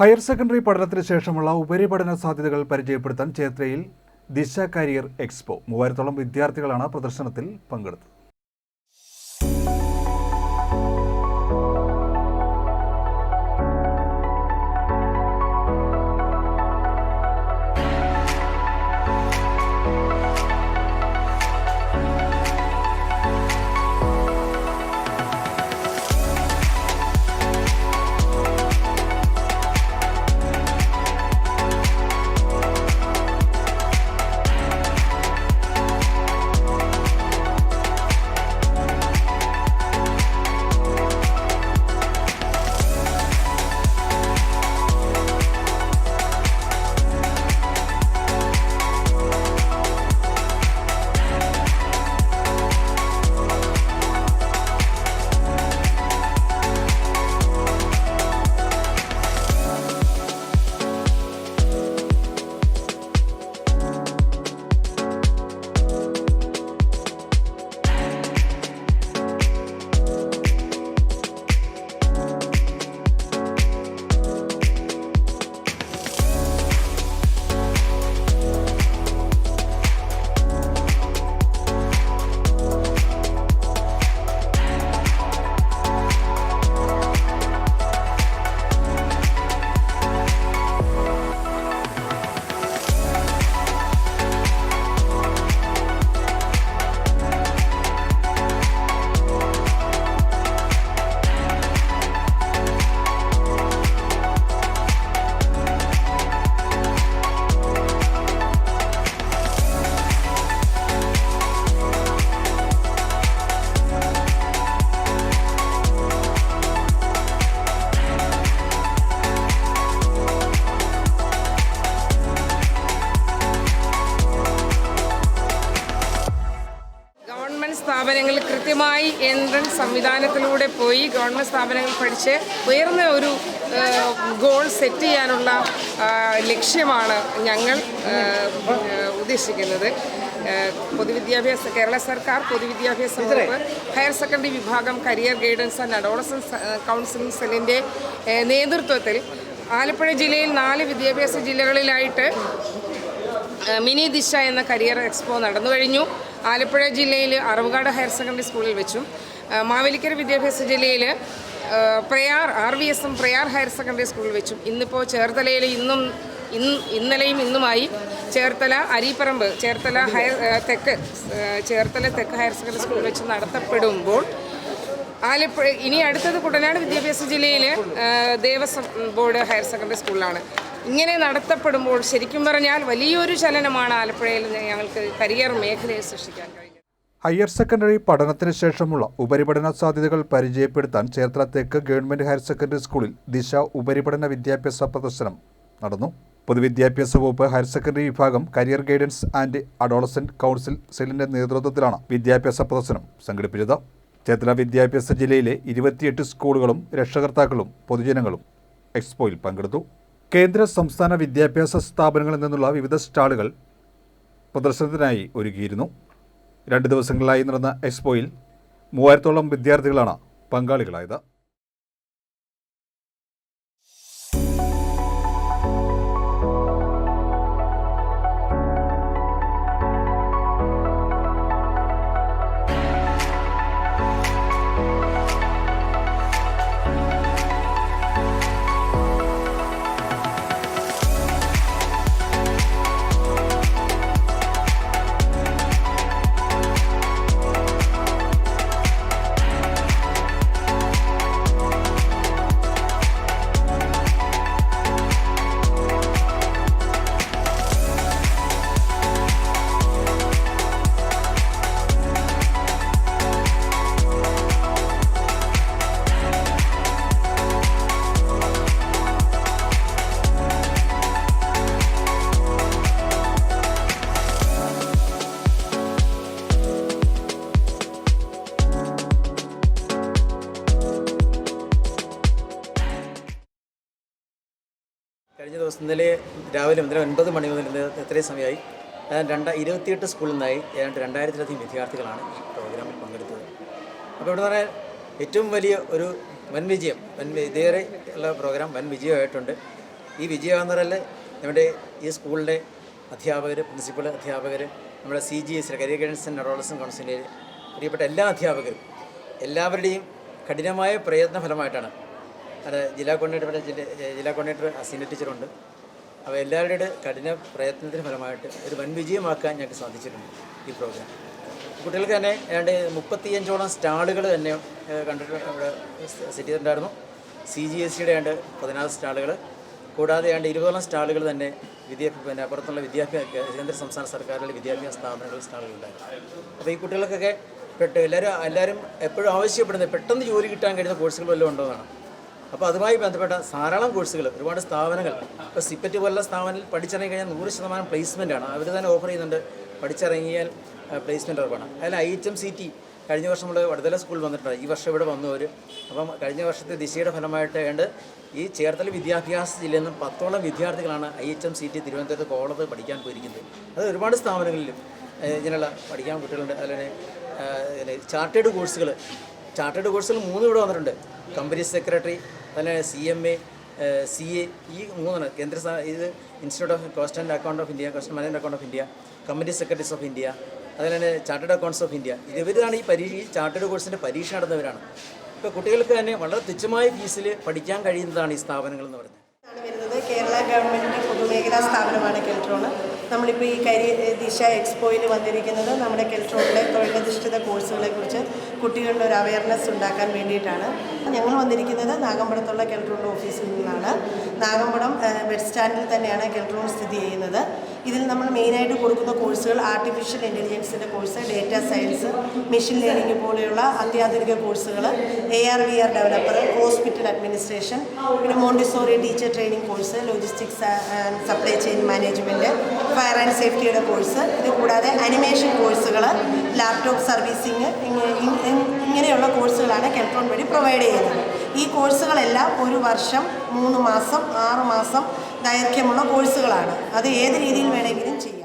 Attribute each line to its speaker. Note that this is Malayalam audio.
Speaker 1: ഹയർ സെക്കൻഡറി പഠനത്തിന് ശേഷമുള്ള ഉപരിപഠന സാധ്യതകൾ പരിചയപ്പെടുത്താൻ ചേത്രയിൽ ദിശ കരിയർ എക്സ്പോ മൂവായിരത്തോളം വിദ്യാർത്ഥികളാണ് പ്രദർശനത്തിൽ പങ്കെടുത്തത്.
Speaker 2: സ്ഥാപനങ്ങളിൽ കൃത്യമായി എൻട്രൻസ് സംവിധാനത്തിലൂടെ പോയി ഗവൺമെന്റ് സ്ഥാപനങ്ങൾ പഠിച്ച് ഉയർന്ന ഒരു ഗോൾ സെറ്റ് ചെയ്യാനുള്ള ലക്ഷ്യമാണ് ഞങ്ങൾ ഉദ്ദേശിക്കുന്നത്. പൊതുവിദ്യാഭ്യാസ കേരള സർക്കാർ പൊതുവിദ്യാഭ്യാസ വകുപ്പ് ഹയർ സെക്കൻഡറി വിഭാഗം career guidance and adolescence counselling സെല്ലിന്റെ നേതൃത്വത്തിൽ ആലപ്പുഴ ജില്ലയിൽ നാല് വിദ്യാഭ്യാസ ജില്ലകളിലായിട്ട് മിനി ദിശ എന്ന കരിയർ എക്സ്പോ നടന്നു കഴിഞ്ഞു. ആലപ്പുഴ ജില്ലയിൽ അറവുകാട് ഹയർ സെക്കൻഡറി സ്കൂളിൽ വെച്ചും. മാവേലിക്കര വിദ്യാഭ്യാസ ജില്ലയിൽ Prayar R V S M Prayar higher secondary സ്കൂളിൽ വെച്ചും. ഇന്നിപ്പോൾ ചേർത്തലയിൽ ഇന്നും ഇന്ന് ഇന്നലെയും ഇന്നുമായി ചേർത്തല അരീപ്പറമ്പ് ചേർത്തല ഹയർ തെക്ക് ചേർത്തല തെക്ക് ഹയർ സെക്കൻഡറി സ്കൂളിൽ വെച്ച് നടത്തപ്പെടുമ്പോൾ ആലപ്പുഴ ഇനി അടുത്തത് കുട്ടനാട് വിദ്യാഭ്യാസ ജില്ലയിൽ ദേവസ്വം ബോർഡ് ഹയർ സെക്കൻഡറി സ്കൂളിലാണ്. ഇങ്ങനെ നടത്തപ്പെടുമ്പോൾ ശരിക്കും പറഞ്ഞാൽ വലിയൊരു ചലനമാണ് ആലപ്പുഴയിൽ ഞങ്ങൾക്ക് കരിയർ മേഖലയെ സൃഷ്ടിക്കാൻ കഴിഞ്ഞത്.
Speaker 1: ഹയർ സെക്കൻഡറി പഠനത്തിന് ശേഷമുള്ള ഉപരിപഠന സാധ്യതകൾ പരിചയപ്പെടുത്താൻ ചേർത്തല തെക്ക് ഗവൺമെന്റ് ഹയർ സെക്കൻഡറി സ്കൂളിൽ ദിശ ഉപരിപഠന വിദ്യാഭ്യാസ പ്രദർശനം നടന്നു. പൊതുവിദ്യാഭ്യാസ വകുപ്പ് ഹയർ സെക്കൻഡറി വിഭാഗം career guidance and adolescent council സെല്ലിന്റെ നേതൃത്വത്തിലാണ് വിദ്യാഭ്യാസ പ്രദർശനം സംഘടിപ്പിച്ചത്. ചേർത്തല വിദ്യാഭ്യാസ ജില്ലയിലെ ഇരുപത്തിയെട്ട് സ്കൂളുകളും രക്ഷകർത്താക്കളും പൊതുജനങ്ങളും എക്സ്പോയിൽ പങ്കെടുത്തു. കേന്ദ്ര സംസ്ഥാന വിദ്യാഭ്യാസ സ്ഥാപനങ്ങളിൽ നിന്നുള്ള വിവിധ സ്റ്റാളുകൾ പ്രദർശനത്തിനായി ഒരുക്കിയിരുന്നു. രണ്ട് ദിവസങ്ങളിലായി നടന്ന എക്സ്പോയിൽ മൂവായിരത്തോളം വിദ്യാർത്ഥികളാണ് പങ്കാളികളായത്.
Speaker 3: ഇന്നലെ രാവിലെ ഇന്നലെ ഒൻപത് മണി മുതൽ ഇന്ന് ഇത്രയും സമയമായി. രണ്ട ഇരുപത്തിയെട്ട് സ്കൂളിൽ നിന്നായി ഏതാണ്ട് രണ്ടായിരത്തിലധികം വിദ്യാർത്ഥികളാണ് ഈ പ്രോഗ്രാമിൽ പങ്കെടുത്തത്. അപ്പോൾ ഇവിടെ പറയാൻ ഏറ്റവും വലിയ ഒരു വൻ വിജയം വൻ ഇതേറെ ഉള്ള പ്രോഗ്രാം വൻ വിജയമായിട്ടുണ്ട്. ഈ വിജയകാന്തറിൽ നമ്മുടെ ഈ സ്കൂളിലെ അധ്യാപകർ പ്രിൻസിപ്പൽ അധ്യാപകർ നമ്മുടെ C G S career guidance and adolescent കൗൺസിലിലെ പ്രിയപ്പെട്ട എല്ലാ അധ്യാപകരും എല്ലാവരുടെയും കഠിനമായ പ്രയത്ന ഫലമായിട്ടാണ് അത് ജില്ലാ കോർഡിനേറ്റർ ജില്ല കോർഡിനേറ്റർ സീനിയർ ടീച്ചറുണ്ട്. അപ്പോൾ എല്ലാവരുടെ കഠിന പ്രയത്നത്തിന് ഫലമായിട്ട് ഒരു വൻ വിജയമാക്കാൻ ഞങ്ങൾക്ക് സാധിച്ചിട്ടുണ്ട് ഈ പ്രോഗ്രാം. കുട്ടികൾക്ക് തന്നെ ഏതാണ്ട് മുപ്പത്തിയഞ്ചോളം സ്റ്റാളുകൾ തന്നെ കണ്ടിട്ടുണ്ട് കണ്ടിട്ട് ഇവിടെ സെറ്റ് ചെയ്തിട്ടുണ്ടായിരുന്നു. സി ജി എസ് സിയുടെ ഏതാണ്ട് പതിനാറ് സ്റ്റാളുകൾ. കൂടാതെ ഏതാണ്ട് ഇരുപതോളം സ്റ്റാളുകൾ തന്നെ വിദ്യാഭ്യാസ പിന്നെ അപ്പുറത്തുള്ള വിദ്യാഭ്യാസ കേന്ദ്ര സംസ്ഥാന സർക്കാരുകളുടെ വിദ്യാഭ്യാസ സ്ഥാപനങ്ങളിൽ സ്റ്റാളുകളുണ്ടായിരുന്നു അപ്പോൾ ഈ കുട്ടികൾക്കൊക്കെ പെട്ട് എല്ലാവരും എല്ലാവരും എപ്പോഴും ആവശ്യപ്പെടുന്നത് പെട്ടെന്ന് ജോലി കിട്ടാൻ കഴിയുന്ന കോഴ്സുകൾ വല്ലതും ഉണ്ടോ എന്നാണ്. അപ്പോൾ അതുമായി ബന്ധപ്പെട്ട ധാരാളം കോഴ്സുകൾ ഒരുപാട് സ്ഥാപനങ്ങൾ. ഇപ്പോൾ സിപ്പറ്റ് പോലുള്ള സ്ഥാപനത്തിൽ പഠിച്ചിറങ്ങി കഴിഞ്ഞാൽ നൂറ് ശതമാനം പ്ലേസ്മെന്റ് ആണ്. അവർ തന്നെ ഓഫർ ചെയ്യുന്നുണ്ട്. പഠിച്ചിറങ്ങിയാൽ പ്ലേസ്മെന്റ് ഉറപ്പാണ്. അതിൽ I H M C T കഴിഞ്ഞ വർഷം നമ്മൾ വടതല സ്കൂൾ വന്നിട്ടുണ്ട്. ഈ വർഷം ഇവിടെ വന്നവർ അപ്പം കഴിഞ്ഞ വർഷത്തെ ദിശയുടെ ഫലമായിട്ട് ഏണ്ട് ഈ ചേർത്തല വിദ്യാഭ്യാസ ജില്ലയിൽ നിന്നും പത്തോളം വിദ്യാർത്ഥികളാണ് I H M C T തിരുവനന്തപുരത്ത് കോളത്ത് പഠിക്കാൻ പോയിരിക്കുന്നത്. അത് ഒരുപാട് സ്ഥാപനങ്ങളിലും ഇങ്ങനെയുള്ള പഠിക്കാൻ കുട്ടികളുണ്ട്. അല്ലെങ്കിൽ ചാർട്ടേഡ് കോഴ്സുകൾ ചാർട്ടേഡ് കോഴ്സുകൾ മൂന്ന് ഇവിടെ വന്നിട്ടുണ്ട്. കമ്പനി സെക്രട്ടറി അതുപോലെ C M A C A ഈ മൂന്നെണ്ണം കേന്ദ്ര ഇത് institute of cost and account of India cost management account of India company secretaries of India അതുപോലെ തന്നെ ചാർട്ടേഡ് അക്കൗണ്ട്സ് ഓഫ് ഇന്ത്യ ഇവരാണ് ഈ പരീക്ഷ ഈ ചാർട്ടേഡ് കോഴ്സിന്റെ പരീക്ഷ നടന്നവരാണ്. ഇപ്പോൾ കുട്ടികൾക്ക് തന്നെ വളരെ തുച്ഛമായ ഫീസിൽ പഠിക്കാൻ കഴിയുന്നതാണ് ഈ സ്ഥാപനങ്ങൾ എന്ന് പറയുന്നത്.
Speaker 4: വരുന്നത്. കേരള ഗവൺമെന്റിന്റെ പൊതുമേഖലാ സ്ഥാപനമാണ് കെൽട്രോൺ. നമ്മളിപ്പോൾ ഈ കരി ദിശ എക്സ്പോയിൽ വന്നിരിക്കുന്നത് നമ്മുടെ കെൽട്രോണിലെ തൊഴിലധിഷ്ഠിത കോഴ്സുകൾ കുട്ടികളിൽ ഒരു അവയർനെസ് ഉണ്ടാക്കാൻ വേണ്ടിയിട്ടാണ്. ഞങ്ങൾ വന്നിരിക്കുന്നത് നാഗമ്പടത്തുള്ള കെൽട്രോണിന്റെ ഓഫീസിൽ നിന്നാണ്. നാഗമ്പടം ബെഡ് സ്റ്റാൻഡിൽ തന്നെയാണ് കെൽട്രോൺ സ്ഥിതി ചെയ്യുന്നത്. ഇതിൽ നമ്മൾ മെയിനായിട്ട് കൊടുക്കുന്ന കോഴ്സുകൾ artificial ഇന്റലിജൻസിന്റെ course data science machine learning പോലെയുള്ള അത്യാധുനിക കോഴ്സുകൾ A R V R developer hospital administration പിന്നെ Montessori teacher training course logistics and supply chain management fire and സേഫ്റ്റിയുടെ course ഇത് കൂടാതെ അനിമേഷൻ കോഴ്സുകൾ ലാപ്ടോപ്പ് സർവീസിങ് ഇങ്ങനെയുള്ള കോഴ്സുകളാണ് കെൽട്രോൺ വഴി പ്രൊവൈഡ് ചെയ്യുന്നത്. ഈ കോഴ്സുകളെല്ലാം ഒരു വർഷം മൂന്ന് മാസം ആറ് മാസം ദൈർഘ്യമുള്ള കോഴ്സുകളാണ്. അത് ഏത് രീതിയിൽ വേണമെങ്കിലും ചെയ്യും.